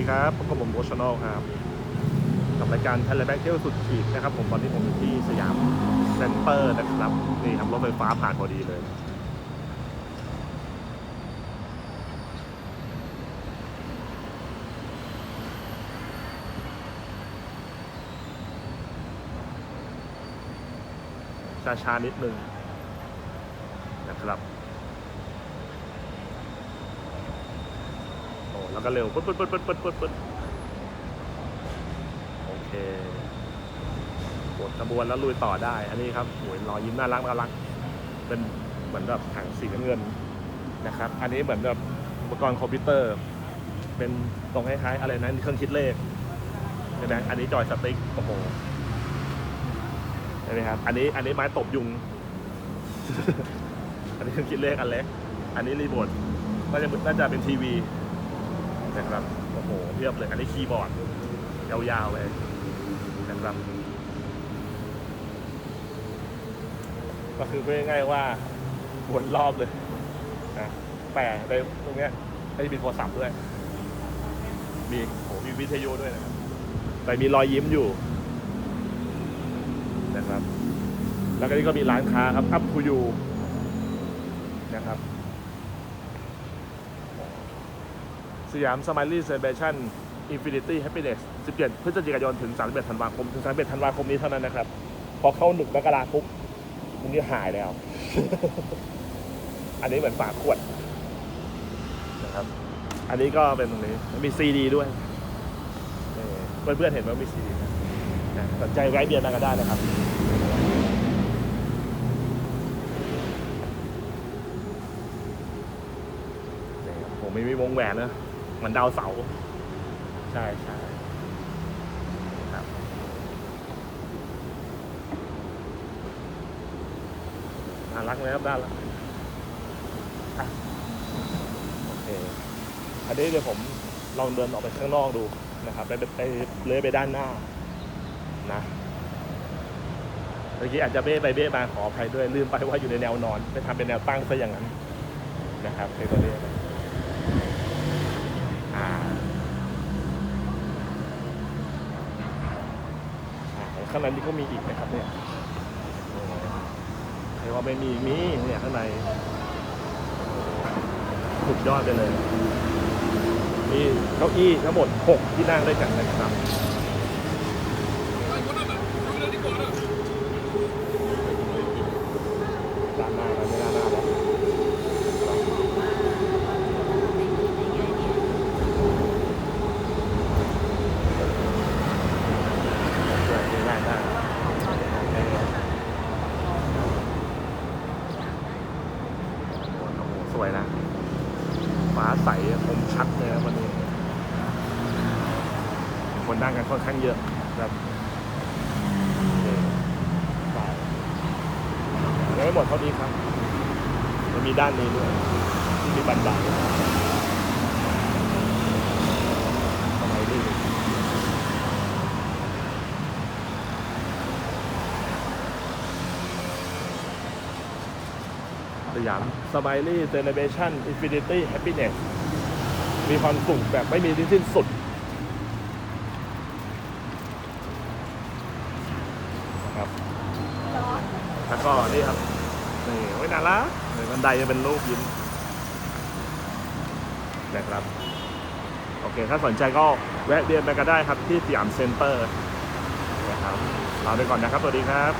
ดีครับพบกับผมโบชนลครับกับรายการ t ทเลแบ็กเที่ยวสุดขีดนะครับ ผมตอนนี้ผมอยู่ที่สยามเซ็นเตอร์นะครับนี่ครับรถไฟฟ้าผ่านพอดีเลยช้าๆนิดนึงนะครับ โอ้ แล้วก็เร็วปึ๊ดปึ๊ดปึ๊ดปึ๊ดปึ๊ดปึ๊ดปึ๊ดโอเคกดขบวนแล้วลุยต่อได้ อันนี้ครับโอ้ยรอยยิ้มน่ารักน่ารัก เป็นเหมือนแบบถังสีน้ำเงินนะครับ อันนี้เหมือนแบบอุปกรณ์คอมพิวเตอร์ เป็นตรงคล้ายๆอะไรนะเครื่องคิดเลขใช่ไหมอันนี้จอยสติ๊กโอ้โหใช่ไหมครับ อันนี้อันนี้ไม้ตบยุง อันนี้เครื่องคิดเลขอันเล็ก อันนี้รีโมทน่าจะน่าจะเป็นทีวี นะครับโอ้โหเทียบเลยอันนี้คีย์บอร์ดยาวๆเลยนะครับ ก็คือพูดง่ายๆว่าวนรอบเลยนะแต่ในตรงเนี้ยไม่ได้มีโทรศัพท์ด้วย มีโอ้มีวิทยุด้วยนะครับแต่มีรอยยิ้มอยู่นะครับ แล้วก็นี่ก็มีร้านค้าครับ Up to you นะครับ สยามสมัยลี่เซเลบรชั่นอินฟินิตี้แฮปปี้เนส17 พฤศจิกายนถึง 31 ธันวาคม ถึง 31 ธันวาคมนี้เท่านั้นนะครับ พอเข้าหนึ่งมกราปุ๊บมึงนี่หายแล้ว อันนี้เหมือนฝาขวดนะครับ อันนี้ก็เป็นตรงนี้ มีซีดีด้วย เพื่อนเพื่อนๆเห็นว่ามีซีดีสนใจแวะเบียร์มากันได้นะครับผมไม่มีวงแหวนนะ เหมือนดาวเสาร์ใช่ใช่ครับน่ารักเลยครับน่ารักอะโอเคอันนี้เดี๋ยวผมลองเดินออกไปข้างนอกดูนะครับไปไปเลื้อยไปด้านหน้านะเมื่อกี้อาจจะเบ้ไปเบ้มาขออภัยด้วยลืมไปว่าอยู่ในแนวนอน ไปทำเป็นแนวตั้งซะอย่างนั้นนะครับในตัวนี้อ่า ข้างในนี่ก็มีอีกนะครับเนี่ยใครว่าไม่มีมีเนี่ยข้างในสุดยอดไปเลยมีเก้าอี้ทั้งหมด 6 ที่นั่งด้วยกันนะครับด้านหน้านะไม่ด้านหน้าแล้วสวยได้ได้โอ้โหสวยนะ ฟ้าใส คมชัดเลยนะวันนี้ คนนั่งกันค่อนข้างเยอะครับไปยังไม่หมดเท่านี้ครับมันมีด้านนี้ด้วยที่มีบันไดสมัยนี้สยามสมัยนี้เจเนเรชั่นอินฟินิตี้แฮปปี้เนส มีความสุขแบบไม่มีที่สิ้นสุดนะครับ แล้วก็นี่ครับ นี่ โอ้ยน่ารักเลยบันไดจะเป็นรูปยิ้มนะครับ โอเค ถ้าสนใจก็แวะเวียนไปก็ได้ครับที่สยามเซ็นเตอร์นะครับลาไปก่อนนะครับ สวัสดีครับ